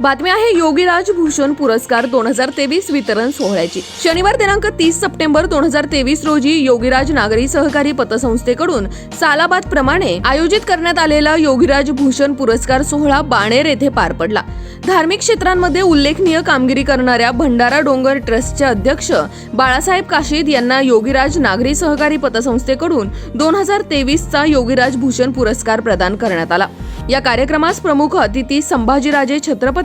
बातमी आहे योगीराज भूषण पुरस्कार दोन हजार तेवीस वितरण सोहळ्याची. शनिवार दिनांक तीस सप्टेंबर दोन हजार तेवीस रोजी योगीराज नागरी सहकारी पतसंस्थेकडून सालाबाद प्रमाणे आयोजित करण्यात आलेला योगीराज भूषण पुरस्कार सोहळा बाणेर येथे पार पडला. धार्मिक क्षेत्रांमध्ये उल्लेखनीय कामगिरी करणाऱ्या भंडारा डोंगर ट्रस्टचे अध्यक्ष बाळासाहेब काशीद यांना योगीराज नागरी सहकारी पतसंस्थेकडून दोन हजार तेवीसचा योगीराज भूषण पुरस्कार प्रदान करण्यात आला. या कार्यक्रमास प्रमुख अतिथी संभाजीराजे छत्रपती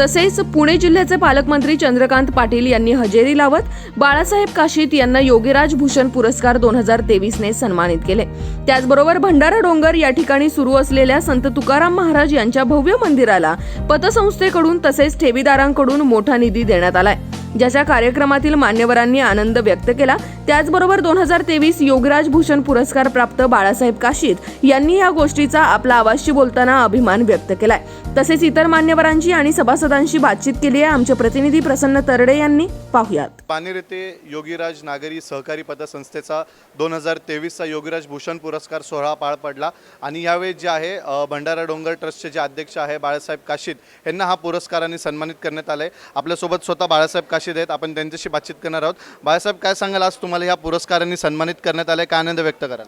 तसेच पुणे जिल्ह्याचे पालकमंत्री चंद्रकांत पाटील यांनी हजेरी लावत बाळासाहेब काशीत यांना योगीराज भूषण पुरस्कार दोन हजार तेवीसने सन्मानित केले. त्याचबरोबर भंडारा डोंगर या ठिकाणी सुरू असलेल्या संत तुकाराम महाराज यांच्या भव्य मंदिराला पतसंस्थेकडून तसेच ठेवीदारांकडून मोठा निधी देण्यात आलाय. ज्याच्या कार्यक्रमातील मान्यवरांनी आनंद व्यक्त केला. त्याचबरोबर दोन हजार तेवीस योगराज भूषण पुरस्कार प्राप्त बाळासाहेब काशीद यांनी या गोष्टीचा आपला आवाजशी बोलताना अभिमान व्यक्त केलाय. तसेच इतर मान्यवरांची आणि सभासदांशी बातचीत केली आहे आमचे प्रतिनिधी प्रसन्न तरडे यांनी. पाहुयात. पानेर येथे योगीराज नागरी सहकारी पतसंस्थेचा दोन हजार तेवीसचा योगीराज भूषण पुरस्कार सोहळा पार पडला. आणि यावेळी जे आहे भंडारा डोंगर ट्रस्टचे जे अध्यक्ष आहे बाळासाहेब काशीद यांना हा पुरस्काराने सन्मानित करण्यात आलं आहे आपल्यासोबत स्वतः बाळासाहेब प्रकाशित आहेत आपण त्यांच्याशी बातचीत करणार आहोत. बाळासाहेब काय सांगाल? आज तुम्हाला या पुरस्कारांनी सन्मानित करण्यात आलं काय आनंद व्यक्त कराल?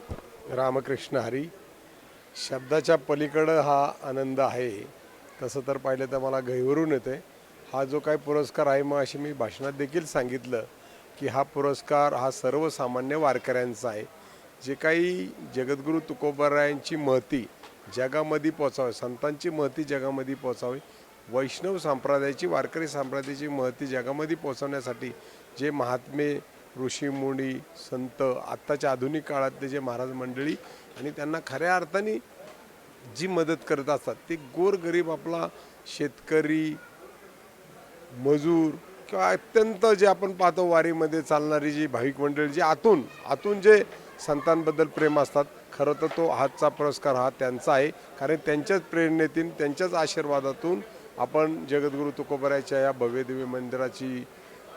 रामकृष्ण हरी शब्दाच्या पलीकडं हा आनंद आहे. तसं तर पाहिलं तर मला गहिवरून येते हा जो काही पुरस्कार आहे मग अशी मी भाषणात देखील सांगितलं की हा पुरस्कार हा सर्वसामान्य वारकऱ्यांचा आहे. जे काही जगद्गुरू तुकोबरायांची महती जगामध्ये पोचावी संतांची महती जगामध्ये पोचावी वैष्णव संप्रदायाची वारकरी संप्रदायाची महती जगामध्ये पोचवण्यासाठी जे महात्मे ऋषीमुनी संत आत्ताच्या आधुनिक काळातले जे महाराज मंडळी आणि त्यांना खऱ्या अर्थाने जी मदत करत असतात ते गोरगरीब आपला शेतकरी मजूर किंवा अत्यंत जे आपण पाहतो वारीमध्ये चालणारी जी भाविक मंडळी जी आतून आतून जे संतांबद्दल प्रेम असतात खरं तर तो हातचा पुरस्कार हा त्यांचा आहे. कारण त्यांच्याच प्रेरणेतून त्यांच्याच आशीर्वादातून आपण जगद्गुरू तुकोबराच्या या भव्यदेवी मंदिराची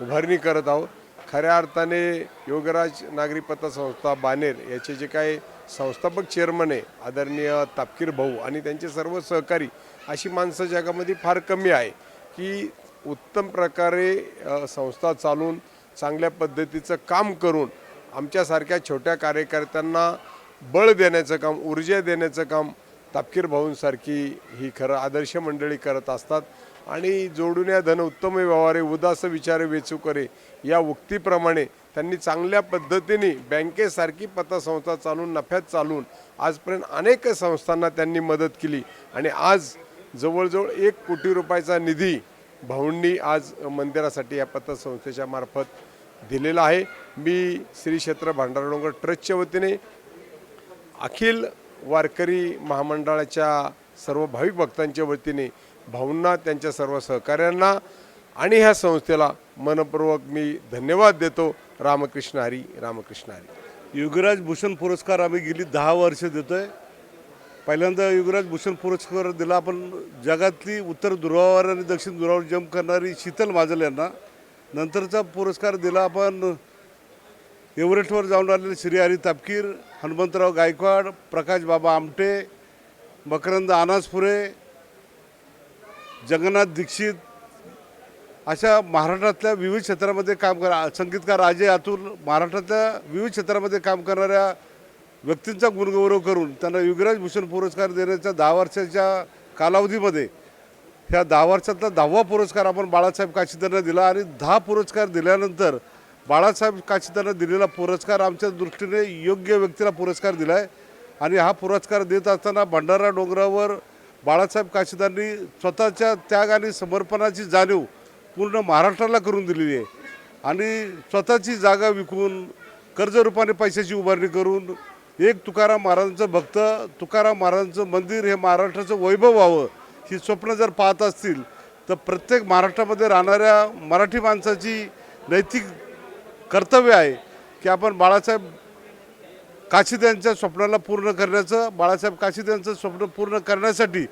उभारणी करत आहोत. खऱ्या अर्थाने योगराज नागरी पतसंस्था बानेर याचे जे काही संस्थापक चेअरमन आहे आदरणीय तापकीर भाऊ आणि त्यांचे सर्व सहकारी अशी माणसं जगामध्ये फार कमी आहे की उत्तम प्रकारे संस्था चालून चांगल्या पद्धतीचं काम करून आमच्यासारख्या छोट्या कार्यकर्त्यांना बळ देण्याचं काम ऊर्जा देण्याचं काम तापकीर भाऊंसारखी ही खरं आदर्श मंडळी करत असतात. आणि जोडून या धन उत्तम व्यवहारे उदास विचारे वेचू करे या उक्तीप्रमाणे त्यांनी चांगल्या पद्धतीने बँकेसारखी पतसंस्था चालून नफ्यात चालून आजपर्यंत अनेक संस्थांना त्यांनी मदत केली. आणि आज जवळजवळ एक कोटी रुपयाचा निधी भाऊंनी आज मंदिरासाठी या पतसंस्थेच्या मार्फत दिलेला आहे. मी श्री क्षेत्र भांडारडोंगर ट्रस्टच्या वतीने अखिल वारकरी महामंडळाच्या सर्व भाविक भक्तांच्या वतीने भाऊंना त्यांच्या सर्व सहकाऱ्यांना आणि ह्या संस्थेला मनपूर्वक मी धन्यवाद देतो. रामकृष्ण हरी रामकृष्ण हरी. युगराज भूषण पुरस्कार आम्ही गेली दहा वर्ष आहे पहिल्यांदा युगराज भूषण पुरस्कार दिला आपण जगातली उत्तर ध्रुवावर आणि दक्षिण ध्रुवावर जंप करणारी शीतल माजल यांना. नंतरचा पुरस्कार दिला आपण एव्हरेस्टवर जाऊन आलेले श्री हरी तापकीर हनुमंतराव गायकवाड प्रकाश बाबा आमटे मकरंद आनासपुरे जगन्नाथ दीक्षित अशा महाराष्ट्रातल्या विविध क्षेत्रामध्ये काम करा संगीतकार अजय अतुल महाराष्ट्रातल्या विविध क्षेत्रामध्ये काम करणाऱ्या व्यक्तींचा गुणगौरव करून त्यांना युगराज भूषण पुरस्कार देण्याच्या दहा वर्षाच्या कालावधीमध्ये ह्या दहा वर्षातला दहावा पुरस्कार आपण बाळासाहेब काशीदांना दिला आणि दहा पुरस्कार दिल्यानंतर बाळासाहेब काशीदांना दिलेला पुरस्कार आमच्या दृष्टीने योग्य व्यक्तीला पुरस्कार दिला आहे आणि हा पुरस्कार देत असताना भंडारा डोंगरावर बाळासाहेब काशीदांनी स्वतःच्या त्याग आणि समर्पणाची जाणीव पूर्ण महाराष्ट्राला करून दिलेली आहे. आणि स्वतःची जागा विकून कर्जरूपाने पैशाची उभारणी करून एक तुकाराम महाराजांचं भक्त तुकाराम महाराजांचं मंदिर हे महाराष्ट्राचं वैभव व्हावं ही स्वप्न जर पाहत असतील तर प्रत्येक महाराष्ट्रामध्ये राहणाऱ्या मराठी माणसाची नैतिक कर्तव्य आहे की आपण बाळासाहेब काशीद यांच्या स्वप्नाला पूर्ण करण्याचं बाळासाहेब काशीद यांचं स्वप्न पूर्ण करण्यासाठी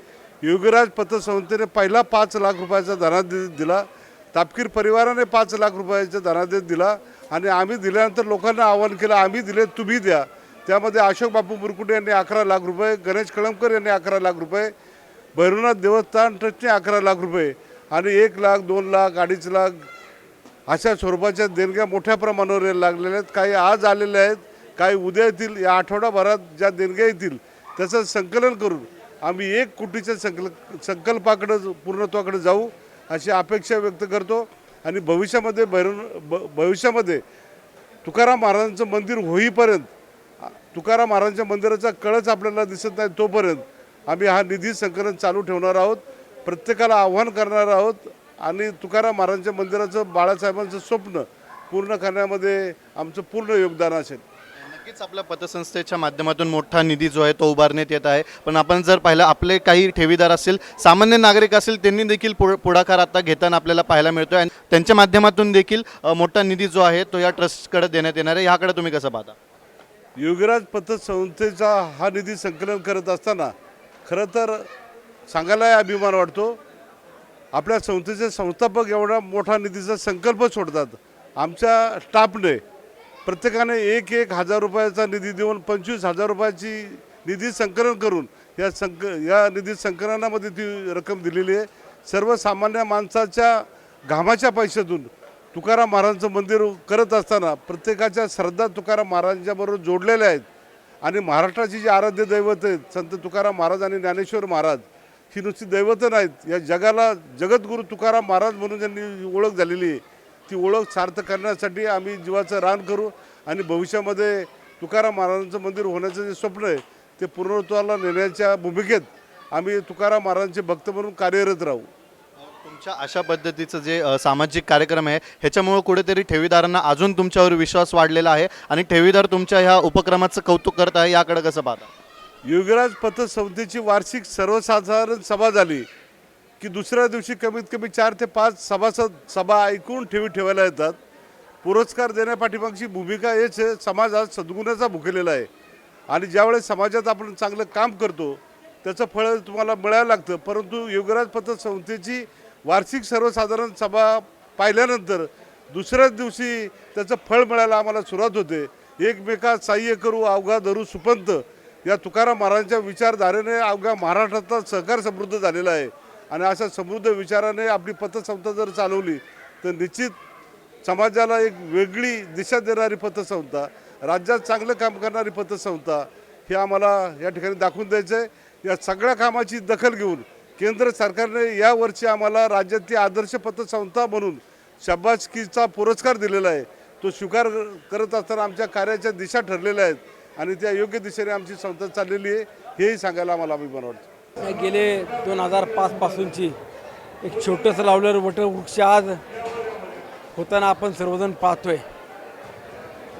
योगीराज पतसंस्थेने पहिला पाच लाख रुपयाचा धनादेश दिला तापकीर परिवाराने पाच लाख रुपयाचा धनादेश दिला आणि आम्ही दिल्यानंतर लोकांना आवाहन केलं आम्ही दिले तुम्ही द्या. त्यामध्ये अशोक बापू मुरकुटे यांनी अकरा लाख रुपये गणेश कळमकर यांनी अकरा लाख रुपये भैरवनाथ देवस्थान ट्रस्टने अकरा लाख रुपये आणि एक लाख दोन लाख अडीच लाख अशा स्वरूपाच्या देणग्या मोठ्या प्रमाणावर यायला लागलेल्या आहेत. काही आज आलेल्या आहेत काही उद्या येतील. या आठवडाभरात ज्या देणग्या येतील त्याचं संकलन करून आम्ही एक कोटीच्या संकल संकल्पाकडं पूर्णत्वाकडे जाऊ अशी अपेक्षा व्यक्त करतो. आणि भविष्यामध्ये भैरव ब भविष्यामध्ये तुकाराम महाराजांचं मंदिर होईपर्यंत तुकाराम महाराजांच्या मंदिराचा कळच आपल्याला दिसत नाही तोपर्यंत आम्ही हा निधी संकलन चालू ठेवणार आहोत. प्रत्येकाला आव्हान करणार आहोत. आणि तुकाराम महाराजांच्या मंदिराचं बाळासाहेबांचं स्वप्न पूर्ण करण्यामध्ये आमचं पूर्ण योगदान असेल. नक्कीच आपल्या पतसंस्थेच्या माध्यमातून मोठा निधी जो आहे तो उभारण्यात येत आहे. पण आपण जर पाहिलं आपले काही ठेवीदार असतील सामान्य नागरिक असतील त्यांनी देखील पुढ- पुढाकार आता घेताना आपल्याला पाहायला मिळतोय. आणि त्यांच्या माध्यमातून देखील मोठा निधी जो आहे तो या ट्रस्टकडे देण्यात येणार आहे. याकडे तुम्ही कसं पाहता? योगीराज पतसंस्थेचा हा निधी संकलन करत असताना खरं तर सांगायला अभिमान वाटतो. आपल्या संस्थेचे संस्थापक एवढा मोठा निधीचा संकल्प सोडतात. आमच्या स्टाफने प्रत्येकाने एक एक हजार रुपयाचा निधी देऊन पंचवीस हजार रुपयाची निधी संकलन करून या संक या निधी संकलनामध्ये ती रक्कम दिलेली आहे. सर्वसामान्य माणसाच्या घामाच्या पैशातून तुकाराम महाराजांचं मंदिर करत असताना प्रत्येकाच्या श्रद्धा तुकाराम महाराजांच्याबरोबर जोडलेल्या आहेत. आणि महाराष्ट्राची जी आराध्य दैवत आहेत संत तुकाराम महाराज आणि ज्ञानेश्वर महाराज ही नुसती दैवत नाहीत. या जगाला जगद्गुरू तुकाराम महाराज म्हणून ज्यांनी ओळख झालेली आहे. ती ओळख सार्थ करण्यासाठी आम्ही जीवाचं रान करू आणि भविष्यामध्ये तुकाराम महाराजांचं मंदिर होण्याचं जे स्वप्न आहे ते पूर्णत्वाला नेण्याच्या भूमिकेत आम्ही तुकाराम महाराजांचे भक्त म्हणून कार्यरत राहू. तुमच्या अशा पद्धतीचं जे सामाजिक कार्यक्रम आहे ह्याच्यामुळे कुठेतरी ठेवीदारांना अजून तुमच्यावर विश्वास वाढलेला आहे आणि ठेवीदार तुमच्या ह्या उपक्रमाचं कौतुक करत आहे याकडे कसं पाहता? युगराज पतसंस्थेची वार्षिक सर्वसाधारण सभा झाली की दुसऱ्या दिवशी कमीत कमी चार ते पाच सभासद सभा ऐकून ठेवी ठेवायला येतात. पुरस्कार देण्यापाठीमागची भूमिका हेच आहे. समाज आज सद्गुणाचा भुकेलेला आहे. आणि ज्यावेळेस समाजात आपण चांगलं काम करतो त्याचं फळ तुम्हाला मिळायला लागतं. परंतु युगराज पतसंस्थेची वार्षिक सर्वसाधारण सभा पाहिल्यानंतर दुसऱ्याच दिवशी त्याचं फळ मिळायला आम्हाला सुरुवात होते. एकमेकात साह्य करू अवघा धरू सुपंत या तुकाराम महाराजांच्या विचारधारेने अवघ्या महाराष्ट्रातला सहकार समृद्ध झालेला आहे. आणि अशा समृद्ध विचाराने आपली पतसंस्था जर चालवली तर निश्चित समाजाला एक वेगळी दिशा देणारी पतसंस्था राज्यात चांगलं काम करणारी पतसंस्था हे आम्हाला या ठिकाणी दाखवून द्यायचं आहे. या सगळ्या कामाची दखल घेऊन केंद्र सरकारने यावर्षी आम्हाला राज्यातली आदर्श पतसंस्था म्हणून शाबासकीचा पुरस्कार दिलेला आहे. तो स्वीकार करत असताना आमच्या कार्याच्या दिशा ठरलेल्या आहेत. आणि त्या योग्य दिशेने आमची संस्था चाललेली आहे हेही सांगायला मला अभिमान वाटतो. गेले दोन हजार पाचपासूनची एक छोटंसं लावलेलं वटवृक्ष आज होताना आपण सर्वजण पाहतोय.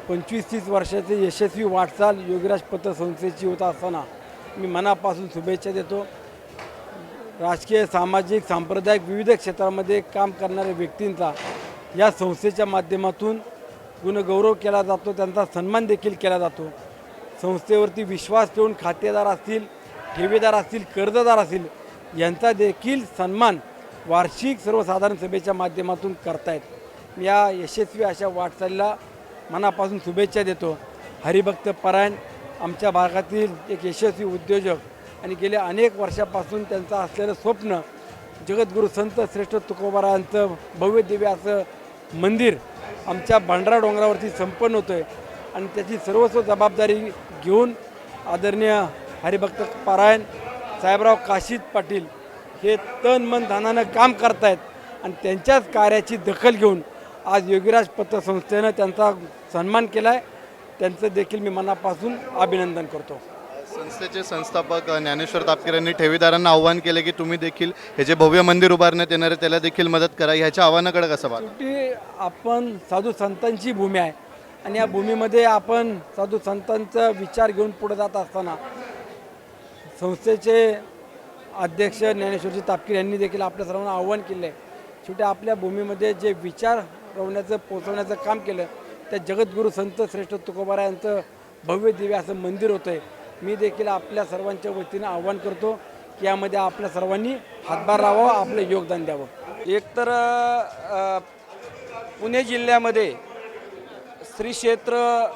पंचवीस तीस वर्षाची यशस्वी वाटचाल योगीराज पतसंस्थेची होत असताना मी मनापासून शुभेच्छा देतो. राजकीय सामाजिक सांप्रदायिक विविध क्षेत्रामध्ये काम करणाऱ्या व्यक्तींचा या संस्थेच्या माध्यमातून गुणगौरव केला जातो त्यांचा सन्मान देखील केला जातो. संस्थेवरती विश्वास ठेवून खातेदार असतील ठेवीदार असतील कर्जदार असतील यांचा देखील सन्मान वार्षिक सर्वसाधारण सभेच्या माध्यमातून करतायत. या यशस्वी अशा वाटचालीला मनापासून शुभेच्छा देतो. हरिभक्त परायण आमच्या भागातील एक यशस्वी उद्योजक आणि गेल्या अनेक वर्षापासून त्यांचं असलेलं स्वप्न जगद्गुरू संत श्रेष्ठ तुकोबारायांचं भव्य दिव्य असं मंदिर आमच्या भांडरा डोंगरावरती संपन्न होतं आहे आणि त्याची सर्वस्व जबाबदारी घेऊन आदरणीय हरिभक्त पारायण साहेबराव काशीद पाटील हे तन मन धनानं काम करतायत आणि त्यांच्याच कार्याची दखल घेऊन आज योगीराज पतसंस्थेनं त्यांचा सन्मान केला आहे त्यांचं देखील मी मनापासून अभिनंदन करतो. संस्थेचे संस्थापक ज्ञानेश्वर तापकीर यांनी ठेवीदारांना आव्हान केले की तुम्ही देखील हे जे भव्य मंदिर उभारण्यात येणार आहे त्याला देखील मदत करा. ह्याच्या आव्हानाकडे कसं शेवटी आपण साधू संतांची भूमी आहे. आणि या भूमीमध्ये आपण साधू संतांचा विचार घेऊन पुढे जात असताना संस्थेचे अध्यक्ष ज्ञानेश्वरजी तापकीर यांनी देखील आपल्या सर्वांना आव्हान केलं आहे शेवटी आपल्या भूमीमध्ये जे विचार रवण्याचं पोचवण्याचं काम केलं त्या जगद्गुरू संत श्रेष्ठ तुकोबारा यांचं भव्य दिव्य असं मंदिर होतं आहे मी देखील आपल्या सर्वांच्या वतीनं आव्हान करतो की यामध्ये आपल्या सर्वांनी हातभार लावावा आपलं योगदान द्यावं. एकतर तर पुणे जिल्ह्यामध्ये श्री क्षेत्र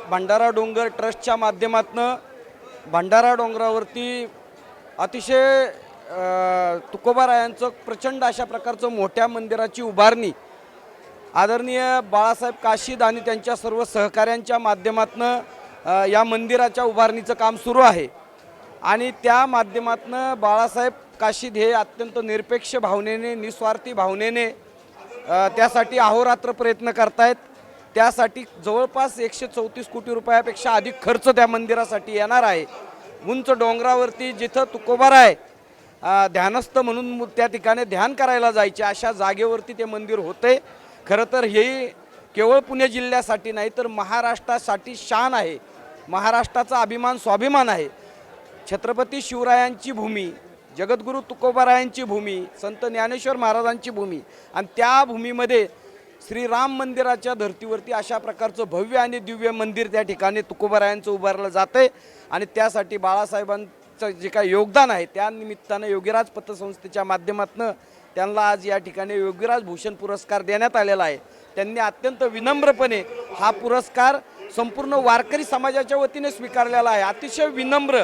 भंडारा डोंगर ट्रस्टच्या माध्यमातून भंडारा डोंगरावरती अतिशय तुकोबारायांचं प्रचंड अशा प्रकारचं मोठ्या मंदिराची उभारणी आदरणीय बाळासाहेब काशीद आणि त्यांच्या सर्व सहकाऱ्यांच्या माध्यमातनं या मंदिराच्या उभारणीचं काम सुरू आहे. आणि त्या माध्यमातनं बाळासाहेब काशीद हे अत्यंत निरपेक्ष भावनेने निस्वार्थी भावनेने त्यासाठी अहोरात्र प्रयत्न करतायत. त्यासाठी जवळपास एकशे चौतीस कोटी रुपयापेक्षा अधिक खर्च त्या मंदिरासाठी येणार आहे. उंच डोंगरावरती जिथं तुकोबार आहे ध्यानस्थ म्हणून त्या ठिकाणी ध्यान करायला जायचे अशा जागेवरती ते मंदिर होते. खरं तर हे केवळ पुणे जिल्ह्यासाठी नाही तर महाराष्ट्रासाठी शान आहे. महाराष्ट्राचा अभिमान स्वाभिमान आहे. छत्रपती शिवरायांची भूमी जगद्गुरू तुकोबारायांची भूमी संत ज्ञानेश्वर महाराजांची भूमी आणि त्या भूमीमध्ये श्रीराम मंदिराच्या धर्तीवरती अशा प्रकारचं भव्य आणि दिव्य मंदिर त्या ठिकाणी तुकोबारायांचं उभारलं जातं आहे आणि त्यासाठी बाळासाहेबांचं जे काही योगदान आहे त्या निमित्तानं योगीराज पतसंस्थेच्या माध्यमातून त्यांना आज या ठिकाणी योगीराज भूषण पुरस्कार देण्यात आलेला आहे. त्यांनी अत्यंत विनम्रपणे हा पुरस्कार संपूर्ण वारकरी समाजाच्या वतीने स्वीकारलेला आहे. अतिशय विनम्र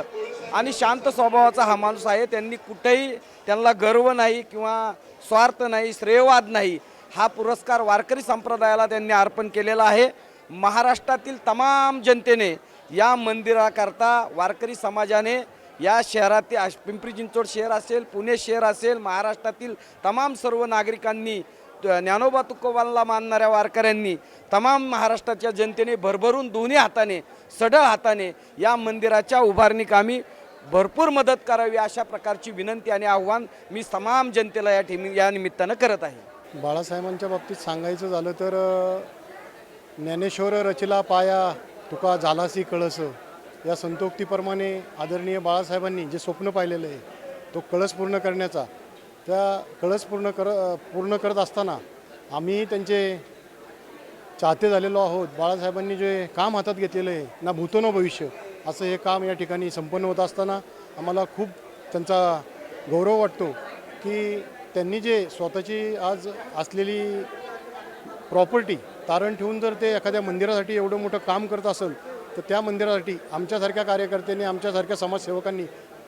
आणि शांत स्वभावाचा हा माणूस आहे. त्यांनी कुठेही त्यांना गर्व नाही किंवा स्वार्थ नाही श्रेयवाद नाही. हा पुरस्कार वारकरी संप्रदायाला त्यांनी अर्पण केलेला आहे. महाराष्ट्रातील तमाम जनतेने या मंदिराकरता वारकरी समाजाने या शहरातील पिंपरी चिंचवड शहर असेल पुणे शहर असेल महाराष्ट्रातील तमाम सर्व नागरिकांनी त- ज्ञानोबा तुकोबाला मानणाऱ्या वारकऱ्यांनी तमाम महाराष्ट्राच्या जनतेने भरभरून दोन्ही हाताने सढळ हाताने या मंदिराच्या उभारणीकामी भरपूर मदत करावी अशा प्रकारची विनंती आणि आव्हान मी तमाम जनतेला या ठिमी या निमित्तानं करत आहे. बाळासाहेबांच्या बाबतीत सांगायचं झालं तर ज्ञानेश्वर रचिला पाया तुका झालासी कळस. या संतोक्तीप्रमाणे आदरणीय बाळासाहेबांनी जे स्वप्न पाहिलेलं आहे तो कळस पूर्ण करण्याचा. त्या कळस पूर्ण कर पूर्ण करत असताना आम्ही त्यांचे चाहते झालेलो आहोत. बाळासाहेबांनी जे काम हातात घेतलेलं आहे ना भूतो ना भविष्य असं हे काम या ठिकाणी संपन्न होत असताना आम्हाला खूप त्यांचा गौरव वाटतो की त्यांनी जे स्वतःची आज असलेली प्रॉपर्टी तारण ठेवून जर ते एखाद्या मंदिरासाठी एवढं मोठं काम करत असेल तर त्या मंदिरासाठी आमच्यासारख्या कार्यकर्त्यांनी आमच्यासारख्या समाजसेवकांनी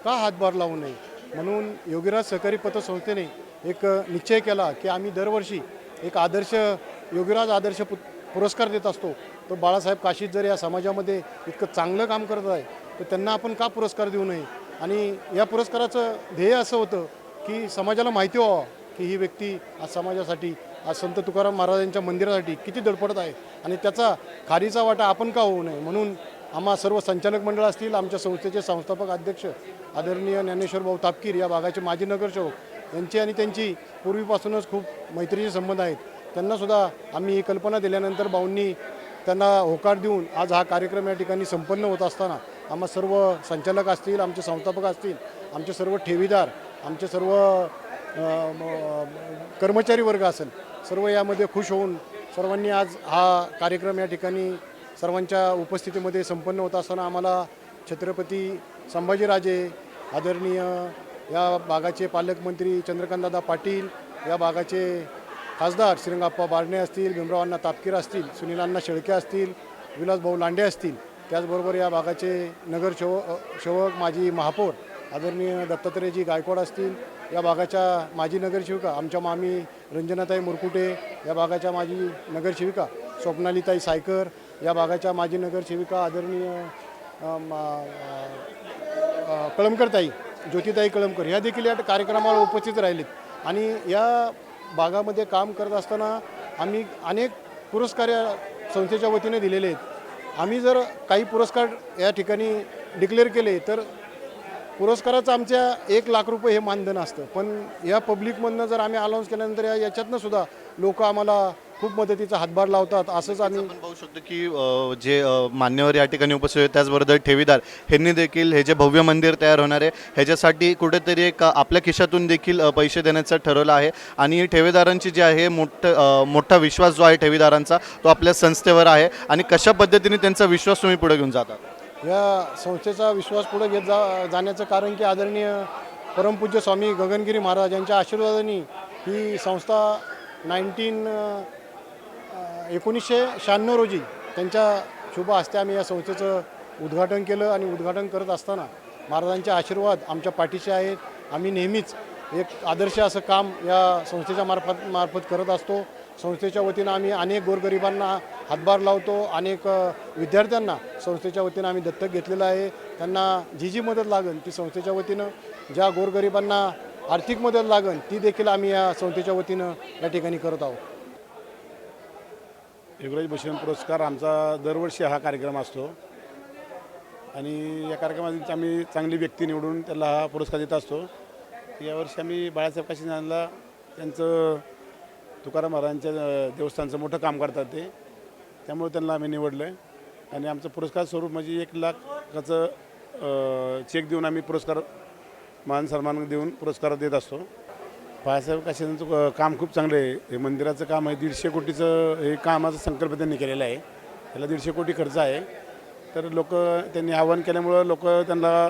का हातभार लावू नये? म्हणून योगीराज सहकारी पतसंस्थेने एक निश्चय केला की आम्ही दरवर्षी एक आदर्श योगीराज आदर्श पु पुरस्कार देत असतो. तर बाळासाहेब काशीद जर या समाजामध्ये इतकं चांगलं काम करत आहे तर त्यांना आपण का पुरस्कार देऊ नये? आणि या पुरस्काराचं ध्येय असं होतं की समाजाला माहिती व्हावं की ही व्यक्ती आज समाजासाठी आज संत तुकाराम महाराजांच्या मंदिरासाठी किती धडपडत आहे आणि त्याचा खारीचा वाटा आपण का होऊ नये? म्हणून आम्हा सर्व संचालक मंडळ असतील आमच्या संस्थेचे संस्थापक अध्यक्ष आदरणीय ज्ञानेश्वर भाऊ तापकीर या भागाचे माजी नगरसेवक यांची आणि त्यांची पूर्वीपासूनच खूप मैत्रीचे संबंध आहेत. त्यांनासुद्धा आम्ही ही कल्पना दिल्यानंतर भाऊंनी त्यांना होकार देऊन आज हा कार्यक्रम या ठिकाणी संपन्न होत असताना आम्हा सर्व संचालक असतील आमचे संस्थापक असतील आमचे सर्व ठेवीदार आमचे सर्व कर्मचारी वर्ग असेल सर्व यामध्ये खुश होऊन सर्वांनी आज हा कार्यक्रम या ठिकाणी सर्वांच्या उपस्थितीमध्ये संपन्न होत असताना आम्हाला छत्रपती संभाजीराजे आदरणीय या भागाचे पालकमंत्री चंद्रकांतदादा पाटील या भागाचे खासदार श्रीरंगाप्पा बारणे असतील भीमरावांना तापकीर असतील सुनीलांना शेळके असतील विलासभाऊ लांडे असतील त्याचबरोबर या भागाचे नगर शेव शेवक माजी महापौर आदरणीय दत्तात्रेयजी गायकवाड असतील या भागाच्या माजी नगरसेविका आमच्या मामी रंजनाताई मुरकुटे या भागाच्या माजी नगरसेविका स्वप्नालीताई सायकर या भागाच्या माजी नगरसेविका आदरणीय कळमकरताई ज्योतिताई कळमकर ह्या देखील या कार्यक्रमाला उपस्थित राहिलेत. आणि या भागामध्ये काम करत असताना आम्ही अनेक पुरस्कार या संस्थेच्या वतीने दिलेले आहेत. आम्ही जर काही पुरस्कार या ठिकाणी डिक्लेअर केले तर पुरस्काराचं आमच्या एक लाख रुपये हे मानधन असतं. पण या पब्लिकमधनं जर आम्ही अनाऊन्स केल्यानंतर या याच्यातनं सुद्धा लोक आम्हाला खूप मदतीचा हातभार लावतात असंच आम्ही आपण पाहू शकतो की अ, जे अ, मान्यवर या ठिकाणी उपस्थित आहेत त्याचबरोबर ठेवीदार ह्यांनी देखील हे जे भव्य मंदिर तयार होणार आहे ह्याच्यासाठी कुठेतरी एक आपल्या खिशातून देखील अ, पैसे देण्याचं ठरवलं आहे. आणि ठेवीदारांची जी आहे मोठं अ, मोठा विश्वास जो आहे ठेवीदारांचा तो आपल्या संस्थेवर आहे. आणि कशा पद्धतीने त्यांचा विश्वास तुम्ही पुढे घेऊन जातात या संस्थेचा विश्वास पुढे घेत जा जाण्याचं कारण की आदरणीय परमपूज्य स्वामी गगनगिरी महाराज यांच्या आशीर्वादाने ही संस्था नाईन्टीन एकोणीसशे शहाण्णव रोजी त्यांच्या शुभ हस्ते आम्ही या संस्थेचं उद्घाटन केलं आणि उद्घाटन करत असताना महाराजांचे आशीर्वाद आमच्या पाठीशी आहेत. आम्ही नेहमीच एक आदर्श असं काम या संस्थेच्या मार्फत मार्फत करत असतो. संस्थेच्या वतीनं आम्ही अनेक गोरगरिबांना हातभार लावतो अनेक विद्यार्थ्यांना संस्थेच्या वतीनं आम्ही दत्तक घेतलेलं आहे. त्यांना जी जी मदत लागेल ती संस्थेच्या वतीनं ज्या गोरगरिबांना आर्थिक मदत लागेल ती देखील आम्ही या संस्थेच्या वतीनं या ठिकाणी करत आहोत. युगराज भूषण पुरस्कार आमचा दरवर्षी हा कार्यक्रम असतो. आणि या कार्यक्रमात आम्ही चांगली व्यक्ती निवडून त्याला हा पुरस्कार देत असतो. यावर्षी आम्ही बाळासाहेब काशीनाथला त्यांचं तुकाराम महाराजांच्या देवस्थानचं मोठं काम करतात ते. त्यामुळे त्यांना आम्ही निवडलं आहे आणि आमचं पुरस्कार स्वरूप म्हणजे एक लाखाचं चेक देऊन आम्ही पुरस्कार मान सन्मान देऊन पुरस्कार देत असतो. बाळासाहेब काशीनाथांचं काम खूप चांगलं आहे. हे मंदिराचं काम आहे. दीडशे कोटीचं हे कामाचा संकल्प त्यांनी केलेला आहे. त्याला दीडशे कोटी खर्च आहे. तर लोक त्यांनी आवाहन केल्यामुळं लोक त्यांना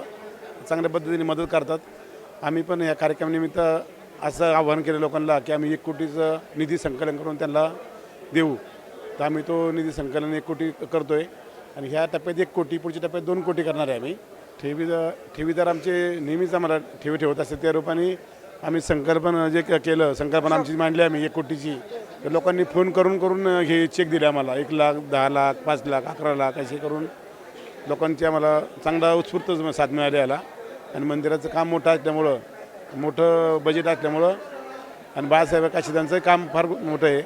चांगल्या पद्धतीने मदत करतात. आम्ही पण या कार्यक्रमानिमित्त असं आवाहन केलं लोकांना की आम्ही एक कोटीचं निधी संकलन करून त्यांना देऊ. तर आम्ही तो निधी संकलन एक कोटी करतो आहे आणि ह्या टप्प्यात एक कोटी पुढच्या टप्प्यात दोन कोटी करणार आहे आम्ही. ठेवीदार ठेवीदार आमचे नेहमीच आम्हाला ठेवी ठेवत असते त्या रूपाने आम्ही संकल्पना जे केलं संकल्पना आमची मांडली आम्ही एक कोटीची तर लोकांनी फोन करून करून हे चेक दिले आम्हाला. एक लाख दहा लाख पाच लाख अकरा लाख असे करून लोकांची आम्हाला चांगला उत्स्फूर्त साथ मिळाली याला. आणि मंदिराचं काम मोठं असल्यामुळं मोठं बजेट असल्यामुळं आणि बाळासाहेब काशीदांचं काम फार मोठं आहे.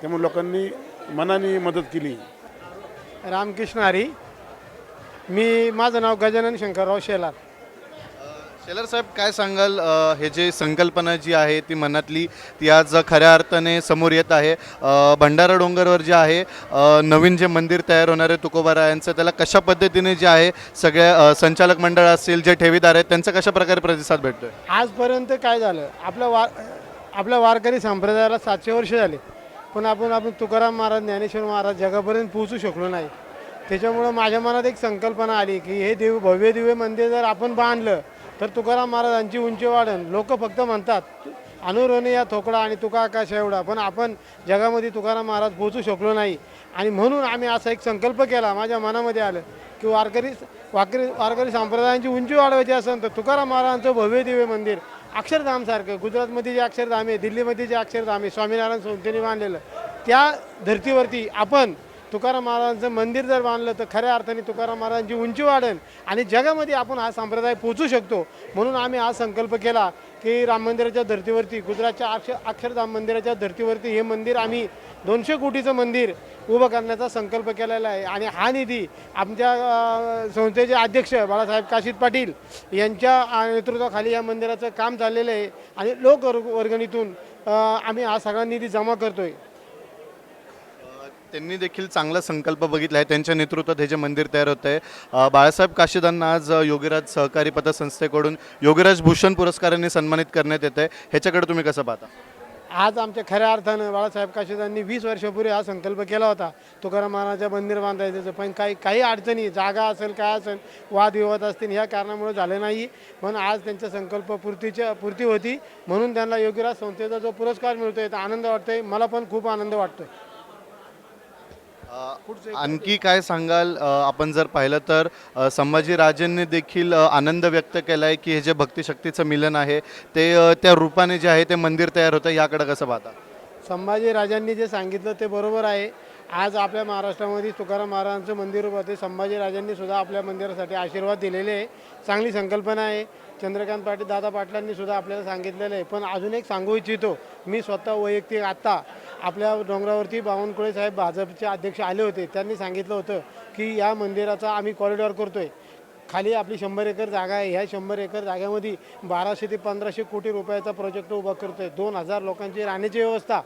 त्यामुळे लोकांनी मनाने मदत केली. रामकृष्ण हरी. मी माझं नाव गजानन शंकरराव शेलार. शेलर साहेब काय सांगाल? अ, हे जे संकल्पना जी आहे ती मनातली ती आज खऱ्या अर्थाने समोर येत आहे. अ, भंडारा डोंगरवर जे आहे अ, नवीन जे मंदिर तयार होणार आहे तुकोबारायांचं त्याला कशा पद्धतीने जे आहे सगळ्या अ, संचालक मंडळ असतील जे ठेवीदार आहेत त्यांचा कशा प्रकारे प्रतिसाद भेटतोय? आजपर्यंत काय झालं? आपल्या वार आपल्या वारकरी संप्रदायाला सातशे वर्ष झाले. पण आपण आपण तुकाराम महाराज ज्ञानेश्वर महाराज जगापर्यंत पोहोचू शकलो नाही. त्याच्यामुळं माझ्या मनात एक संकल्पना आली की हे देव भव्य दिव्य मंदिर जर आपण बांधलं तर तुकाराम महाराजांची उंची वाढेल. लोक फक्त म्हणतात अनुरोने या थोकडा आणि तुका आकाश एवढा. पण आपण जगामध्ये तुकाराम महाराज पोहोचू शकलो नाही. आणि म्हणून आम्ही असा एक संकल्प केला माझ्या मनामध्ये आलं की वारकरी वारकरी वारकरी संप्रदायांची उंची वाढवायची असेल तर तुकाराम महाराजांचं भव्य दिव्य मंदिर अक्षरधामसारखं गुजरातमध्ये जे अक्षरधाम आहे दिल्लीमध्ये जे अक्षरधाम आहे स्वामीनारायण संस्थेने बांधलेलं त्या धर्तीवरती आपण तुकाराम महाराजांचं मंदिर जर बांधलं तर खऱ्या अर्थाने तुकाराम महाराजांची उंची वाढेल आणि जगामध्ये आपण हा संप्रदाय पोचू शकतो. म्हणून आम्ही हा संकल्प केला की राम मंदिराच्या धर्तीवरती गुजरातच्या अक्षर अक्षरधाम मंदिराच्या धर्तीवरती हे मंदिर आम्ही दोनशे कोटीचं मंदिर उभं करण्याचा संकल्प केलेला आहे. आणि हा निधी आमच्या संस्थेचे अध्यक्ष बाळासाहेब काशीद पाटील यांच्या नेतृत्वाखाली या मंदिराचं काम चाललेलं आहे. आणि लोक वर्ग- वर्गणीतून आम्ही हा सगळा निधी जमा करतो आहे त्यांनी देखील चांगला संकल्प बघितला आहे. त्यांच्या नेतृत्वात हे जे मंदिर तयार होत आहे बाळासाहेब काशीदांना आज योगीराज सहकारी पतसंस्थेकडून योगीराज भूषण पुरस्काराने सन्मानित करण्यात येत आहे. ह्याच्याकडे तुम्ही कसं पाहता? आज आमच्या खऱ्या अर्थानं बाळासाहेब काशीदांनी वीस वर्षापूर्वी हा संकल्प केला होता. तुकाराम महाराजांचं मंदिर बांधायचं पण काही काही अडचणी जागा असेल काय असेल वादविवाद असतील ह्या कारणामुळे झाले नाही. पण आज त्यांच्या संकल्प पूर्तीच्या पूर्ती होती. म्हणून त्यांना योगीराज संस्थेचा जो पुरस्कार मिळतोय तर आनंद वाटतोय. मला पण खूप आनंद वाटतोय. आणखी काय सांगाल? आपण जर पाहिलं तर अ, संभाजी राजेंनी देखील आनंद व्यक्त केला आहे की हे जे भक्तिशक्तीचं मिलन आहे ते त्या रूपाने जे आहे ते मंदिर तयार होतं याकडे कसं पाहता? संभाजी राजांनी जे सांगितलं ते बरोबर आहे. आज आपल्या महाराष्ट्रामध्ये तुकाराम महाराजांचं मंदिर उभारते संभाजीराजांनी सुद्धा आपल्या मंदिरासाठी आशीर्वाद दिलेले आहे. चांगली संकल्पना आहे. चंद्रकांत पाटील दादा पाटलांनी सुद्धा आपल्याला सांगितलेलं आहे. पण अजून एक सांगू इच्छितो. मी स्वतः वैयक्तिक आत्ता आपल्या डोंगरावरती बावनकुळे साहेब भाजपचे अध्यक्ष आले होते. त्यांनी सांगितलं होतं की या मंदिराचा आम्ही कॉरिडॉर करतो आहे खाली आपली शंभर एकर जागा आहे. ह्या शंभर एकर जागेमध्ये बाराशे ते पंधराशे कोटी रुपयाचा प्रोजेक्ट उभा करतो आहे दोन हजार लोकांची राहण्याची व्यवस्था.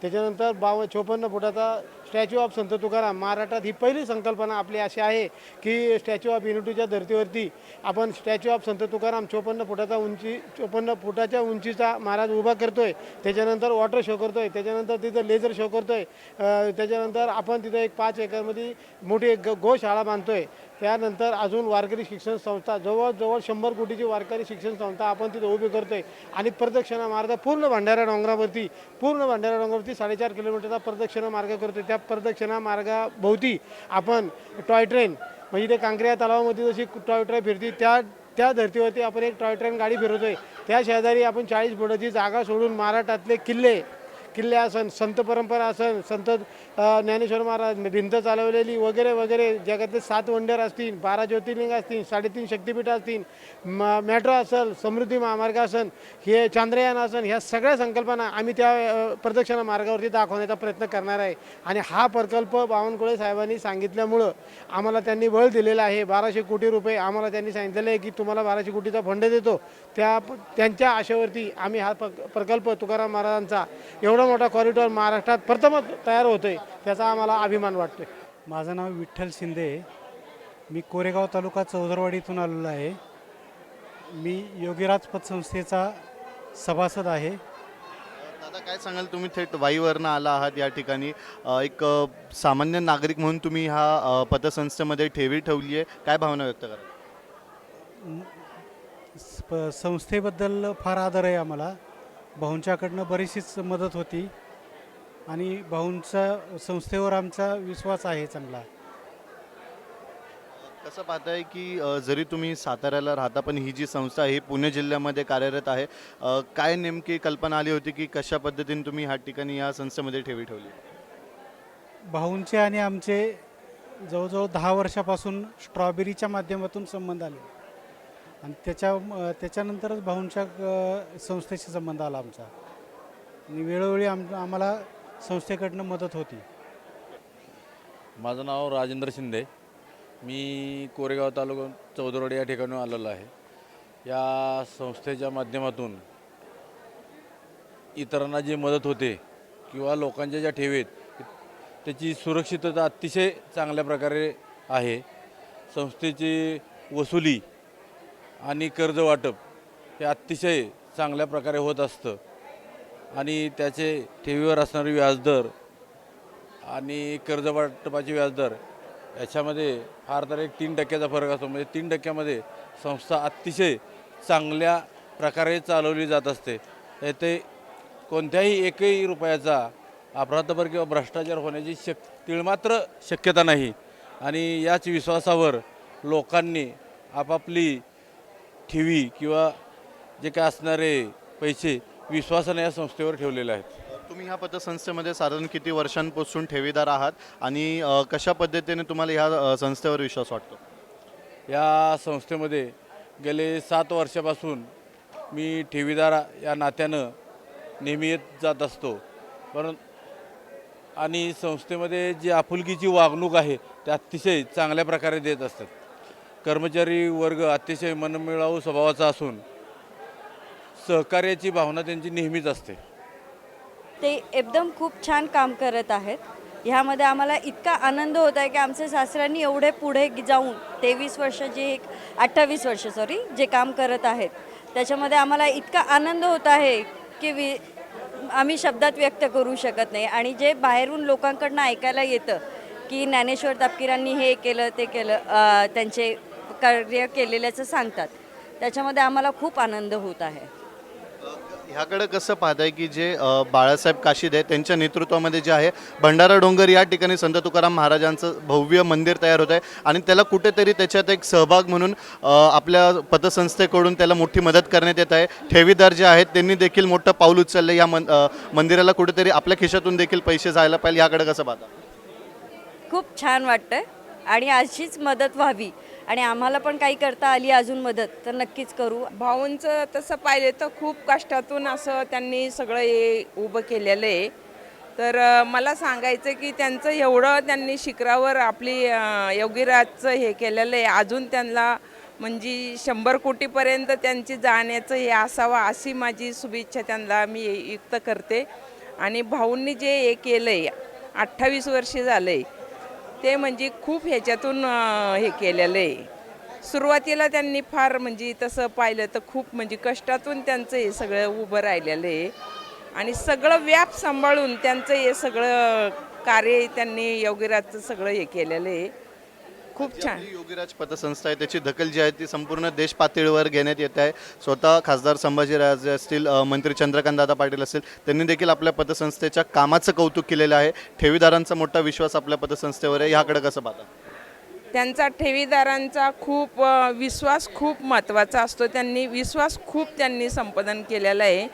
त्याच्यानंतर बाव चोपन्न फुटाचा स्टॅच्यू ऑफ संत तुकाराम महाराष्ट्रात ही पहिली संकल्पना आपली अशी आहे की स्टॅच्यू ऑफ युनिटीच्या धर्तीवरती आपण स्टॅच्यू ऑफ संत तुकाराम चोपन्न फुटाचा उंची चोपन्न फुटाच्या उंचीचा महाराज उभा करतो आहे त्याच्यानंतर वॉटर शो करतो आहे त्याच्यानंतर तिथं लेझर शो करतो आहे त्याच्यानंतर आपण तिथं एक पाच एकरमध्ये मोठी एक गोशाळा बांधतो आहे त्यानंतर अजून वारकरी शिक्षण संस्था जवळजवळ शंभर कोटीची वारकरी शिक्षण संस्था आपण तिथं उभी करतो आहे आणि प्रदक्षिणा मार्ग पूर्ण भंडारा डोंगरावरती पूर्ण भंडारा डोंगरावरती साडेचार किलोमीटरचा प्रदक्षिणा मार्ग करतो आहे त्या प्रदक्षिणा मार्गाभोवती आपण टॉय ट्रेन म्हणजे ते कांक्रिया तलावामध्ये जशी टॉय ट्रेन फिरती त्या त्या धर्तीवरती आपण एक टॉय ट्रेन गाडी फिरवतोय. त्या शेजारी आपण चाळीस फुटाची जागा सोडून महाराष्ट्रातले किल्ले किल्ले असन संत परंपरा असन संत ज्ञानेश्वर महाराज भिंत चालवलेली वगैरे वगैरे. जगातले सात वंडर असतील बारा ज्योतिर्लिंग असतील साडेतीन शक्तिपीठ असतील म मेट्रो असेल समृद्धी महामार्ग असन हे चांद्रयान असन ह्या सगळ्या संकल्पना आम्ही त्या प्रदक्षिणा मार्गावरती दाखवण्याचा प्रयत्न करणार आहे. आणि हा प्रकल्प बावनकुळे साहेबांनी सांगितल्यामुळं आम्हाला त्यांनी बळ दिलेला आहे. बाराशे कोटी रुपये आम्हाला त्यांनी सांगितलेलं आहे की तुम्हाला बाराशे कोटीचा फंड देतो. त्या त्यांच्या आशेवरती आम्ही हा प्रकल्प तुकाराम महाराजांचा एवढा मोठा कॉरिडॉर महाराष्ट्रात प्रथमच तयार होतोय. त्याचा आम्हाला अभिमान वाटतोय. माझं नाव विठ्ठल शिंदे मी कोरेगाव तालुका चौदरवाडी इथून आलेलो आहे. मी योगीराज पतसंस्थेचा सभासद आहे. दादा काय सांगाल? तुम्ही थेट वाईवरनं आला आहात या ठिकाणी. अ, एक अ, सामान्य नागरिक म्हणून तुम्ही ह्या अ, पतसंस्थेमध्ये ठेवी ठेवली आहे. काय भावना व्यक्त करा प- संस्थेबद्दल फार आदर आहे आम्हाला. भाऊंच्याकडनं बरीचशीच मदत होती. आणि भाऊंचा संस्थेवर आमचा विश्वास आहे चांगला. कसं पाहताय की अ, जरी तुम्ही साताऱ्याला राहता पण ही जी संस्था आहे ही पुणे जिल्ह्यामध्ये कार्यरत आहे. अ, काय नेमकी कल्पना आली होती की कशा पद्धतीने तुम्ही ह्या ठिकाणी या संस्थेमध्ये ठेवी ठेवली? भाऊंचे आणि आमचे जवळजवळ दहा वर्षापासून स्ट्रॉबेरीच्या माध्यमातून संबंध आले. आणि त्याच्या त्याच्यानंतरच भाऊंच्या अ, संस्थेशी संबंध आला आमचा. आणि वेळोवेळी आम आम्हाला संस्थेकडनं मदत होती. माझं नाव राजेंद्र शिंदे. मी कोरेगाव तालुका चौदरवाडी या ठिकाणी आलेलो आहे. या संस्थेच्या माध्यमातून इतरांना जी मदत होते किंवा लोकांच्या ज्या ठेवीत त्याची सुरक्षितता अतिशय चांगल्या प्रकारे आहे. संस्थेची वसुली आणि कर्ज वाटप हे अतिशय चांगल्या प्रकारे होत असतं. आणि त्याचे ठेवीवर असणारे व्याजदर आणि कर्ज वाटपाचे व्याजदर याच्यामध्ये फार तर एक तीन टक्क्याचा फरक असतो. म्हणजे तीन टक्क्यामध्ये संस्था अतिशय चांगल्या प्रकारे चालवली जात असते. येथे कोणत्याही एकही रुपयाचा अपराधपर किंवा भ्रष्टाचार होण्याची शक तिळमात्र शक्यता नाही. आणि याच विश्वासावर लोकांनी आपापली ठेवी किंवा जे काय असणारे पैसे विश्वासाने या संस्थेवर ठेवलेले आहेत. तुम्ही ह्या पतसंस्थेमध्ये साधारण किती वर्षांपासून ठेवीदार आहात आणि अ, कशा पद्धतीने तुम्हाला ह्या अ, संस्थेवर विश्वास वाटतो? या संस्थेमध्ये गेले सात वर्षापासून मी ठेवीदार या नात्यानं नेहमी येत जात असतो. परंतु आणि संस्थेमध्ये जी आपुलकीची वागणूक आहे ते अतिशय चांगल्या प्रकारे देत असतात. कर्मचारी वर्ग अतिशय मनमिळावू स्वभावाचा असून सहकार्याची भावना त्यांची नेहमीच असते. ते एकदम खूप छान काम करत आहेत. ह्यामध्ये आम्हाला इतका आनंद होत आहे की आमच्या सासऱ्यांनी एवढे पुढे जाऊन तेवीस वर्ष जे एक अठ्ठावीस वर्ष सॉरी जे काम करत आहेत त्याच्यामध्ये आम्हाला इतका आनंद होत आहे की वि आम्ही शब्दात व्यक्त करू शकत नाही. आणि जे बाहेरून लोकांकडनं ऐकायला येतं की ज्ञानेश्वर तापकीरांनी हे केलं ते केलं त्यांचे कार्य केलेल्याचं सांगतात त्याच्यामध्ये आम्हाला खूप आनंद होत आहे. ह्याकडे कसं पाहताय की जे बाळासाहेब काशीद आहे त्यांच्या नेतृत्वामध्ये जे आहे भंडारा डोंगर या ठिकाणी संत तुकाराम महाराजांचं भव्य मंदिर तयार होत आहे आणि त्याला कुठेतरी त्याच्यात एक सहभाग म्हणून आपल्या पतसंस्थेकडून त्याला मोठी मदत करण्यात येत आहे. ठेवीदार जे आहेत त्यांनी देखील मोठं पाऊल उचललं या मन मंदिराला कुठेतरी आपल्या खिशातून देखील पैसे जायला पाहिजे. याकडे कसं पाहता? खूप छान वाटतंय आणि अशीच मदत व्हावी. आणि आम्हाला पण काही करता आली अजून मदत तर नक्कीच करू. भाऊंचं तसं पाहिलं तर खूप कष्टातून असं त्यांनी सगळं हे उभं केलेलं आहे. तर मला सांगायचं की त्यांचं एवढं त्यांनी शिखरावर आपली योगीराजचं हे केलेलं आहे. अजून त्यांना म्हणजे शंभर कोटीपर्यंत त्यांची जाण्याचं हे असावं अशी माझी शुभेच्छा त्यांना मी युक्त करते. आणि भाऊंनी जे हे केलं आहे अठ्ठावीस वर्षे झालं आहे ते म्हणजे खूप ह्याच्यातून हे केलेलं आहे. सुरुवातीला त्यांनी फार म्हणजे तसं पाहिलं तर खूप म्हणजे कष्टातून त्यांचं हे सगळं उभं राहिलेलं आहे. आणि सगळं व्याप सांभाळून त्यांचं हे सगळं कार्य त्यांनी योगीराजचं सगळं हे केलेलं आहे. खूप छान. योगीराज पतसंस्था आहे त्याची दखल जी आहे ती संपूर्ण देश पातळीवर घेण्यात येत आहे. स्वतः खासदार संभाजीराजे असतील मंत्री चंद्रकांत दादा पाटील असतील त्यांनी देखील आपल्या पतसंस्थेच्या कामाचं कौतुक केलेलं आहे. ठेवीदारांचा मोठा विश्वास आपल्या पतसंस्थेवर आहे. ह्याकडे कसं पाहता त्यांचा ठेवीदारांचा खूप विश्वास खूप महत्त्वाचा असतो. त्यांनी विश्वास खूप त्यांनी संपादन केलेला आहे.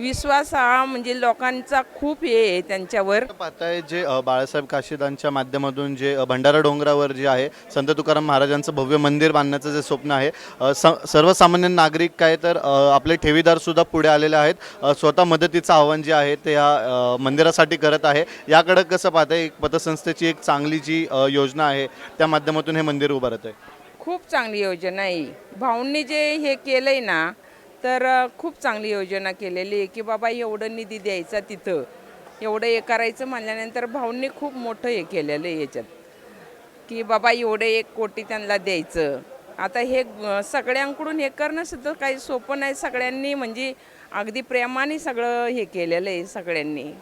विश्वास हा म्हणजे लोकांचा खूप हे आहे त्यांच्यावर. पाहताय जे अ, बाळासाहेब काशीदांच्या माध्यमातून जे अ, भंडारा डोंगरावर जे आहे संत तुकाराम महाराजांचं भव्य मंदिर बांधण्याचं जे स्वप्न आहे अ, स- सर्वसामान्य नागरिक काय तर अ, आपले ठेवीदार सुद्धा पुढे आलेले आहेत अ, स्वतः मदतीचं आव्हान जे आहे ते या अ, मंदिरासाठी करत आहे. याकडं कसं पाहताय? एक पतसंस्थेची एक चांगली जी अ, योजना आहे त्या माध्यमातून हे मंदिर उभारत आहे. खूप चांगली योजना आहे. भाऊंनी जे हे केलं आहे ना तर खूप चांगली योजना केलेली आहे की बाबा एवढं निधी द्यायचा तिथं. एवढं हे करायचं म्हणल्यानंतर भाऊंनी खूप मोठं हे केलेलं आहे याच्यात. की बाबा एवढं एक कोटी त्यांना द्यायचं. आता हे सगळ्यांकडून हे करणंसुद्धा काही सोपं नाही. सगळ्यांनी म्हणजे अगदी प्रेमाने सगळं हे केलेलं आहे सगळ्यांनी.